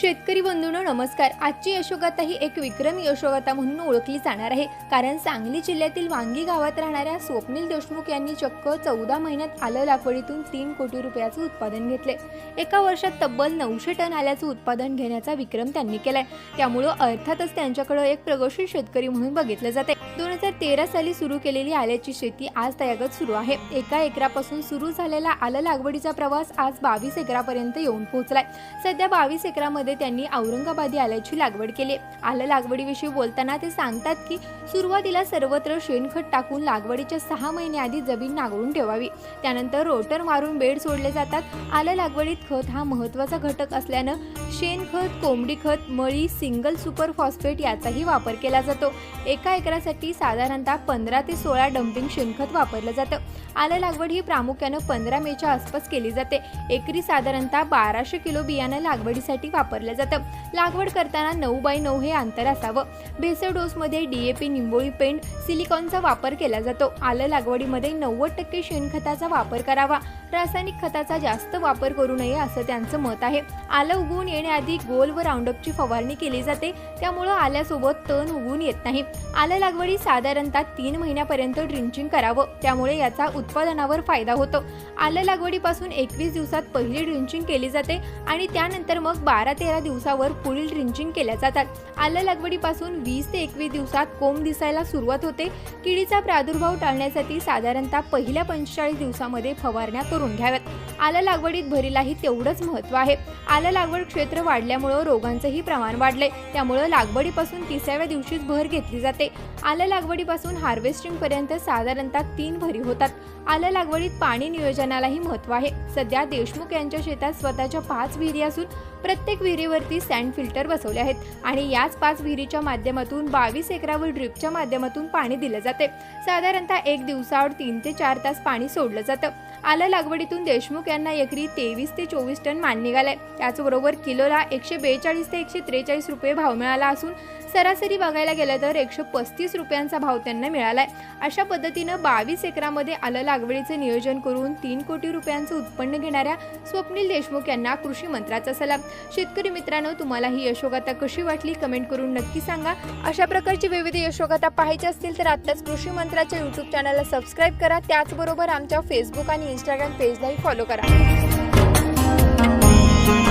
शेतकरी बंधूंनो नमस्कार. आजची यशोगाथा ही एक विक्रमी यशोगाथा म्हणून ओळखली जाणार आहे. कारण सांगली जिल्ह्यातील वांगी गावात राहणाऱ्या स्वप्नील देशमुख यांनी चक्क चौदा महिन्यात आलं लागवडीतून तीन कोटी रुपयाचं उत्पादन घेतले. एका वर्षात तब्बल नऊशे टन आल्याचं उत्पादन घेण्याचा विक्रम त्यांनी केलाय. त्यामुळं अर्थातच त्यांच्याकडे एक प्रगतशील शेतकरी म्हणून बघितलं जाते दोन हजार तेरा साली सुरू केलेली आल्याची शेती आज तयागत सुरू आहे. एका एकरापासून सुरू झालेला आलं लागवडीचा प्रवास आज बावीस एकरापर्यंत येऊन पोहोचलाय. सध्या बावीस एकरामध्ये त्यांनी औरंगाबादी आल्याची लागवड केली. आलं लागवडीविषयी बोलताना ते सांगतात की सुरुवातीला सर्वत्र शेणखत टाकून लागवडीच्या सहा महिने आधी जमीन नांगरून ठेवावी. त्यानंतर रोटर मारून बेड सोडले जातात. आलं लागवडीत खत हा महत्त्वाचा घटक असल्यानं शेणखत कोंबडी खत मळी सिंगल सुपर फॉस्फेट याचाही वापर केला जातो. एका एकरासाठी साधारणतः पंधरा ते सोळा डम्पिंग शेणखत वापरलं जातं. आलं लागवड ही प्रामुख्यानं पंधरा मेच्या आसपास केली जाते. एकरी साधारणतः बाराशे किलो बियाणं लागवडीसाठी वापरलं जातं. लागवड करताना नऊ बाय नऊ हे अंतर असावं. भेसळ डोसमध्ये डीएपी निंबोळी पेंट सिलिकॉनचा वापर केला जातो. आलं लागवडीमध्ये नव्वद टक्के शेणखताचा वापर करावा. रासायनिक खताचा जास्त वापर करू नये असं त्यांचं मत आहे. आलं उगवून येण्याआधी गोल व राऊंडअपची फवारणी केली जाते. त्यामुळं आल्यासोबत तण उगून येत नाही. आलं लागवडी साधारणतः तीन महिन्यापर्यंत ड्रिंचिंग करावं. त्यामुळे याचा उत्पादनावर फायदा होतो. आलं लागवडीपासून एकवीस दिवसात पहिली ड्रिंचिंग केली जाते आणि त्यानंतर मग बारा तेरा दिवसावर पुढील ड्रिंचिंग केल्या जातात. आलं लागवडीपासून वीस ते एकवीस दिवसात कोंब दिसायला सुरुवात होते. किडीचा प्रादुर्भाव टाळण्यासाठी साधारणतः पहिल्या पंचेचाळीस दिवसामध्ये फवारण्या करून घ्याव्यात. आलं लागवडीत भरीलाही तेवढंच महत्त्व आहे. आलं लागवड क्षेत्र वाढल्यामुळं रोगांचंही प्रमाण वाढलंय. त्यामुळं लागवडीपासून तिसाव्या दिवशीच भर घेतली जाते. आलं लागवडीपासून हार्वेस्टिंग पर्यंत साधारणतः तीन भरी होतात. आलं लागवडीत पाणी नियोजनालाही महत्त्व आहे. सध्या देशमुख यांच्या शेतात स्वतःच्या पाच विहिरी असून प्रत्येक विहिरीवरती सँड फिल्टर बसवले आहेत आणि याच पाच विहिरीच्या माध्यमातून बावीस एकरावर ड्रिपच्या माध्यमातून पाणी दिलं जाते. साधारणतः एक दिवसावर तीन ते चार तास पाणी सोडलं जातं. आलं लागवडीतून देशमुख यांना एकरी तेवीस ते चोवीस टन मान निघालाय. त्याचबरोबर किलोला एकशे बेचाळीस ते एकशे त्रेचाळीस रुपये भाव मिळाला असून सरासरी बघायला गेलं तर एकशे पस्तीस रुपयांचा भाव त्यांना मिळालाय. अशा पद्धतीनं बावीस एकरामध्ये आलं लागवडीचं नियोजन करून तीन कोटी रुपयांचं उत्पन्न घेणाऱ्या स्वप्नील देशमुख यांना कृषी मंत्राचा सलाम. शेतकरी मित्रांनो तुम्हाला ही यशोगाथा कशी वाटली कमेंट करून नक्की सांगा. अशा प्रकारची विविध यशोगाथा पाहायची असतील तर आत्ताच कृषी मंत्राच्या यूट्यूब चॅनलला सबस्क्राईब करा. त्याचबरोबर आमच्या फेसबुक आणि इंस्टाग्राम पेजलाही फॉलो करा.